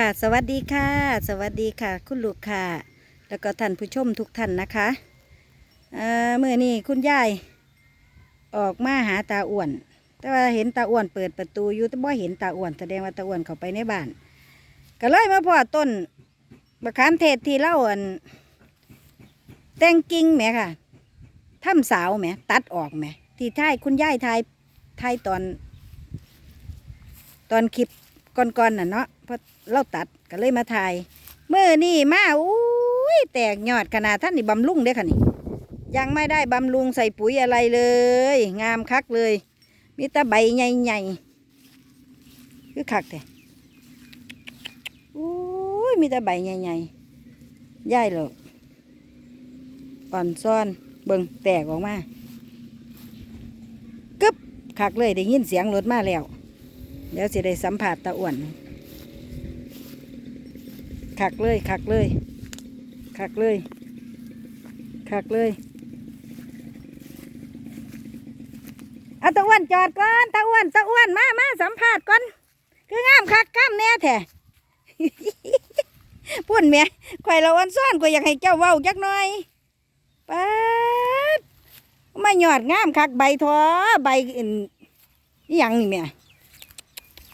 ค่ะสวัสดีค่ะ สวัสดีค่ะ คุณลูกค่ะ แล้วก็ท่านผู้ชมทุกท่านนะคะเมื่อนี้คุณยายออกมาหาตาอ้วน แต่ว่าเห็นตาอ้วนเปิดประตูอยู่แต่บ่เห็นตาอ้วนแสดงว่าตาอ้วนเข้าไปในบ้าน ก็เลยมาพอต้นมะขามเทศที่เล่าอันแต่งกิ่งแหมค่ะถ้ำสาวแหมตัดออกแหมที่ท้ายคุณยายทายทายตอน ตอนคลิป ก่อนๆน่ะเนาะเพราะเราตัดก็เลยมาถ่ายเมื่อนี่มาอุ้ยแตกยอดขนาดท่านนี่บำรุงเด้อค่ะนี่ยังไม่ได้บำรุงใส่ปุ๋ยอะไรเลย งามคักเลย มีแต่ใบใหญ่ๆคือคักแต่อุ้ยมีแต่ใบใหญ่ๆย่ายหรอกอ่อนซ่อนเบิ่งแตกออกมากึบคักเลยได้ยินเสียงรถมาแล้ว เดี๋ยวสิได้สัมผัสตาอ้วนคักเลยคักเลยคักเลยคักเลยเอาตาอ้วนจอดก่อนตาอ้วนตาอ้วนมามาสัมผัสก่อนคืองามคักข้ามแน่แท้พุ่นเมียข่อยเราอ้อนซ่อนข่อยอยากให้เจ้าเว้าจักหน่อยป๊าดมาหยอดงามคักใบทอใบอื่นอหยังนี่เมีย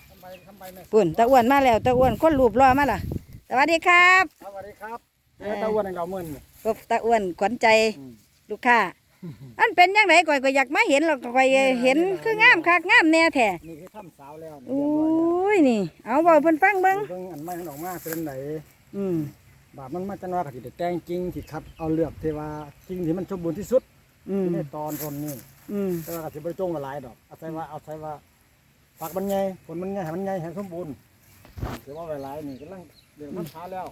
ทำไมทำไมไม่ ปุ่นตะอ้วนมาแล้วตะอ้วนคนรูปรอมาล่ะสวัสดีครับสวัสดีครับเอ่เจ้าอตะวันเราเมื่อนก็ตะอ้วนขวัญใจอืมลูกค้าอันเป็นยังไงก่อยก็อยากมาเห็นเราก่อยเห็นคืองามคักงามแน่แท้นี่คือถ้ำสาวแล้วนี่โอ้เรียบร้อยแล้วยนี่ เอาเบาเพิ่นฟังเบิ่งเบิ่งอันไม่ออกมาเป็นไหนอืมบาปมันมาจันว่าก็สิได้แต่งจริงที่คัดเอาเลือกที่ว่าจริงที่มันสมบูรณ์ที่สุดอืมที่ในตอนทนนี่อืมแต่ว่าก็สิบ่ได้จงละหลายดอกเอาใส่ว่าเอาใส่ว่า ฝักมันใหญ่ผลมันใหญ่ให้มันใหญ่ให้สมบูรณ์ถือว่าหลายๆนี่กำลังเดือดมันช้าแล้ว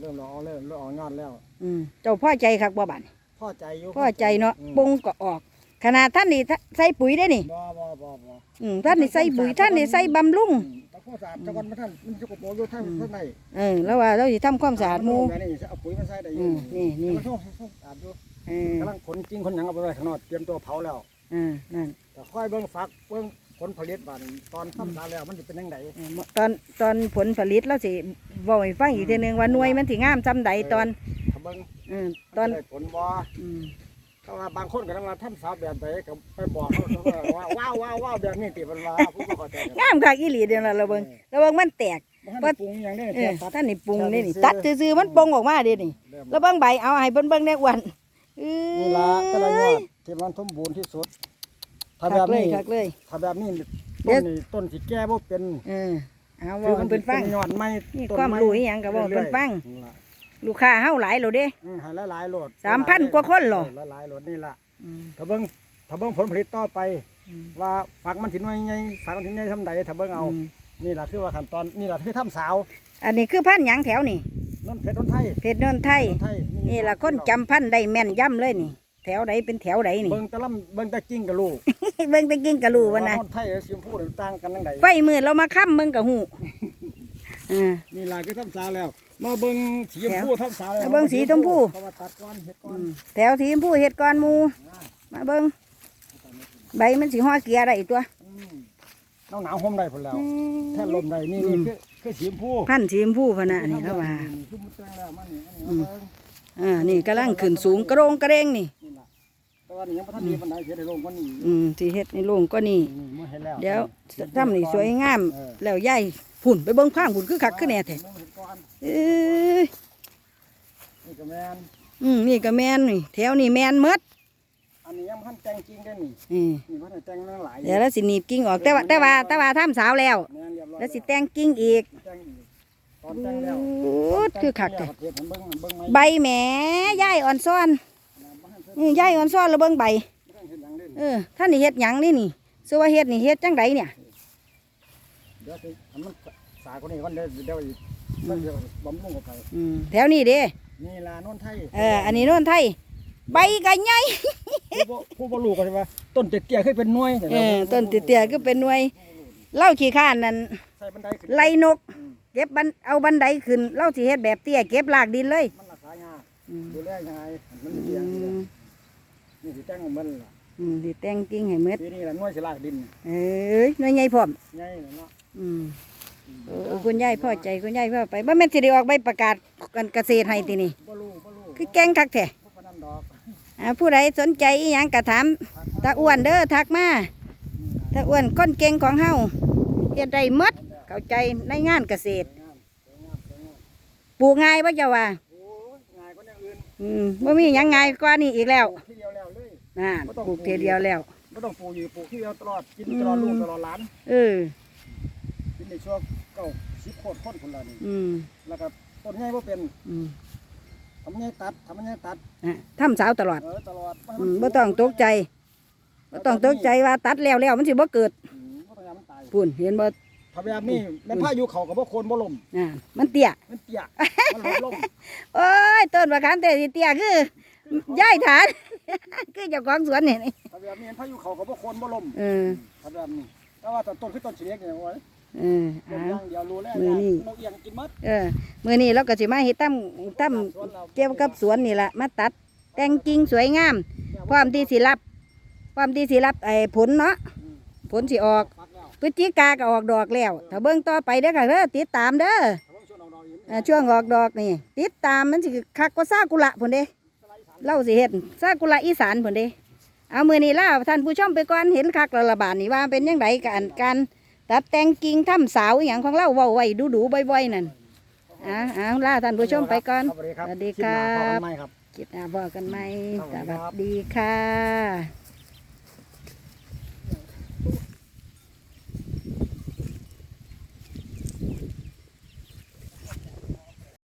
เริ่มรอเริ่มเริ่มออกยอดแล้ว อืมเจ้าพ่อใจคักบ่บัดพ่อใจอยู่พ่อใจเนาะอืมปงก็ออก ขนาดท่านนี่ใส่ปุ๋ยได้นี่บ่บ่บ่บ่อืมท่านนี่ใส่ปุ๋ยท่านนี่ใส่บำรุงตะโคสะอาดตะวันมาท่านมันจะกบโบอยู่ท่านท่านในเออแล้วว่าเราสิทำความสะอาดหมู่แม่นี่เอาปุ๋ยมาใส่ได้ออืยู่มนี่นี่ มันต้องต้องสะอาดอยู่เออกำลังขนจริงขนหยังเอาไปไว้ข้างนอกเตรียมตัวเผาแล้วอ่านั่นแต่ค่อยเบิ่งฝักเบิ่ง ผลผลิตบานตอนทำสาแล้วมันจะเป็นยังไงเออตอนตอนผลผลิตเราสิบอกให้ฟังอีกทีหนึงว่าหน่วยมันสิงามจำใดตอนถ้าเบิ่งเออตอนมัจะได้ผลบ่อืมถ้าว่าบางคนก็ต้องมาทำสาวแบบใดก็ไปบอกเขาเขาว่าว้าวว้าวว้าวแบบนี้ติมันว่าผู้บ่เข้าใจกันงามคักอีหลีเดียวละเราเบิ่งเราเบิ่งมันแตกบ่ทันได้ปรุงหยังได้เอแต่อตัดท่านนี่ปรุงนี่นี่ตัตัดดซื่อๆซื่อๆมันปงออกมาเด้นี่เริ่มแล้วเบิ่งใบเอาให้เบิ่งเบิ่งแน่อ้วนเอ้นี่ล่ะก็ได้ยยอดที่มันสมบูรณ์ที่สุด ถ้าคัแบกบเลยนี้คักเลย ถ้าแบบนี้เดี๋ต้ยวนนี่ต้นสิแก้บ่เป็นเออเอาเว่าให้เพิ่นฟัง ยอดไม้นี่ต้นความไรู้อีหยังก็เว้าให้เพิ่นฟังนี่ล่ะลูกค้าเฮาหลายแล้วเด้ อืมให้หลายๆโหลดสามพันกว่าคนเหรอ หลายๆโหลดนี่ล่ะ อืมถ้าเบิ่งถ้าเบิ่งผลผลิตต่อไป อืมว่าฝักมันสิหน่วยใหญ่ฝักมันสิใหญ่ทำใดถ้าเบิ่งเอาอืมนี่ล่ะคือว่าขั้นตอนนี่ล่ะคือทำสาวอันนี้คือพันธุ์หยังแถวนี่น้ำเพชรน้ำไทยเพชรนนทไทยน้ำไทยนี่ล่ะคนจำพันธุ์ได้แม่นย่ำเลยนี่แถวใดเป็นแถวใดนี่ เบิ่งแตะล่ำเบิ่งแตะกิ้งกับลูกเบิ่งแตะกิ้งกะรู้ว่านะน้ำไทยกับสีชมพูนี่ต่างกันจังไดไฟมืดเรามาค้ำมึงกับหูอ่า นี่ล่ะคือทำสาวแล้ว มาเบิ่งสีชมพูทำสาวแล้วมาเบิ่งสีชมพู เพราะว่าตัดก้อนเฮ็ดก้ออืนมแถวทีมผู้เห็ดก้อนหมู มาเบิ้งใบมันสีห่อเกียร์ได้ตัวอืมหนาวหนาวห่มได้พุ่นแล้วแท่นลมได้นี่นี่คือคือสีชมพูพันธุ์สีชมพูพะนะนี่แล้วว่า คือมันแจ้งแล้วมันนี่อันนี้เอาเบิ่ง อ่า นี่กำลังขึ้นสูงกระโรงกระเร่งนี่นี่ล่ะ แต่ว่านี่ยังบ่ทันดีปานใดเฮ็ดให้ลงกว่านี้อืมที่เฮ็ดในโรงก็นี่นี่มื้อเฮ็ดแล้วเดี๋ยวทำนี่สวยงาม เออแล้วย่ายพุ่นไปเบิ้งข้างพุ่นคือคักคือแน่แท้มื้อเฮ็ดก่อนเอ้ยนี่ก็แม่นอืมนี่ก็แมนนี่แถวนี่แมนหมดอันนี้ยังบ่ทันแต่งจริงได้นี่นี่นี่บ่ทันแต่งมันหลายเดี๋ยวแล้วสิหนีบกิ่งออกแต่ว่าแต่ว่าแต่ว่าทำสาวแล้ว แม่นเรียบร้อยแล้วสิแต่งกิ่งอีกแต่งอีกตอนแต่งแล้วอู้ดคือคักแต่แท้งเฮ็ดให้เบิ่งเบิ่งไหม ใบแหมย่ายอ่อนซ้อนบ่ทันเฮ็ดนี่ ย่ายอ่อนซ้อนแล้วเบิ้งใบบ่ทันเฮ็ดหยังเลยเออท่านนี่เฮ็ดหยังนี่นี่สว่าเฮ็ดนี่เฮ็ดจังไดเนี่ยเดี๋ยวสิอันมันสายกว่านี้ก่อนเดี๋ยวเดี๋ยวอีกมันจะบำรุงเข้าไปอืมแถวนี้เด้นี่ล่ะโนนไทยเอออันนี้โน่นไทย ใบก็ใหญ่ผู้บ่ผู้บ่รู้ก็สิว่าต้นเตี้ยๆเคยเป็นหน่วยเออต้นเตี้ยๆก็เป็นหน่วยเล่าขี้ข้านนั่นใส่บันไดขึ้นไล่นก เก็บบันเอาบันไดขึ้นเล่าสิเฮ็ดแบบเตี้ยเก็บรากดินเลยมันรักษายากอืมดูแลยังไงมันอืเลี้ยงม นี่สิแต่งของมันล่ะอืมสิแต่งกิ่งให้หมดปีนี้ล่ะหน่วยสิลากดินเอ้ยหน่วยใหญ่พร้อมใหญ่เลยเนาะอืมโอ้คุณยายพ่อใจคุณยายพ่อไปบ่แม่นสิได้ออกใบประกาศกันเกษตรให้ตินี่ บ่รู้บ่รู้คือแกล้งคักแท้บ่ปานนั้นดอกอ่าผู้ใดสนใจอีหยังก็ถามตาอ้วนเด้อทักมาตาอ้วนก้นเก่งของเฮาเฮ็ดได้หมดเข้าใจในงานเกษตรงามสวยงามสวยงามปลูกง่ายบ่เจ้าว่าโอ้ยง่ายกว่าอย่างอื่นอืมบ่มีหยังง่ายกว่านี้อีกแล้วปลูกที น่าปลูกเทเดียวแล้วบ่ต้องปลูกอยู่ปลูกทีเดียวตลอดกินตลอดลูกตลอดหลานเออกินในช่วงเก้าสิบโคตรคนคนละนี่อืมแล้วก็ต้นใหญ่บ่เป็นอืมทำใหญ่ตัดทำใหญ่ตัดอะทำสาวตลอดเออตลอดอืมบ่ต้องตกใจบ่ต้องตกใจว่าตัดแล้วแล้วมันสิบ่เกิดอืมบ่ต้องยามมันตายพุ่นเห็นบ่ถ้าแบบนี้แม่นพายุเขาก็บ่โคนบ่ลมอ่ามันเตี้ยมันเปียกมันหลบลมโอ้ยต้นมะขามเตี้ยสิเตี้ยคือยายฐาน คือเจ้าของสวนนี่นี่ถ้าแบบนี้พายุเขาก็บ่โคนบ่ลมเออถ้าแบบนี้แต่ว่าต้นต้นคือต้นเฉลียกเนี่ยโอ้ยเออลมเอาอย่างเดียวรู้แล้วมือนี่นกเอียงกินหมดเออมื้อนี้เราก็สิมาเฮ็ดตั้มตั้มสวนราเกี่ยวกับสวนนี่ล่ะมาตัด แต่งกิ่งสวยงามพร้อมที่สิรับพร้อมที่สิรับไอ้ผลเนาะอืมผลสิออกปักแล้วพฤศจิกาก็ออกดอกแล้วถ้าเบิ่งต่อไปเด้อค่ะเด้อติดตามเด้อถ้าเบิ่งช่วงดอกๆอยู่อ่าช่วงออกดอกนี่ ติดตามมันสิคักกว่าซากุระพุ่นเด้ เล่าสิเฮ็ดซากุระอีสานพุ่นเด้เอามือนี้ล่าท่านผู้ชมไปก่อนเห็นคักและละบาดนี่ว่าเป็นยังไงกันการตัดแต่งกิ่งทำสาวอหย่างของเราเว้าไว้ดูๆบ่อยๆนั่นอ่าเอาล่าท่านผู้ชมไปก่อนสวัสดีครับสวัสดีลิปหน้าครับพอกันใหม่ครับคิดหน้าบอกกันไหมสวัสดีครับสวัสดีค่ะ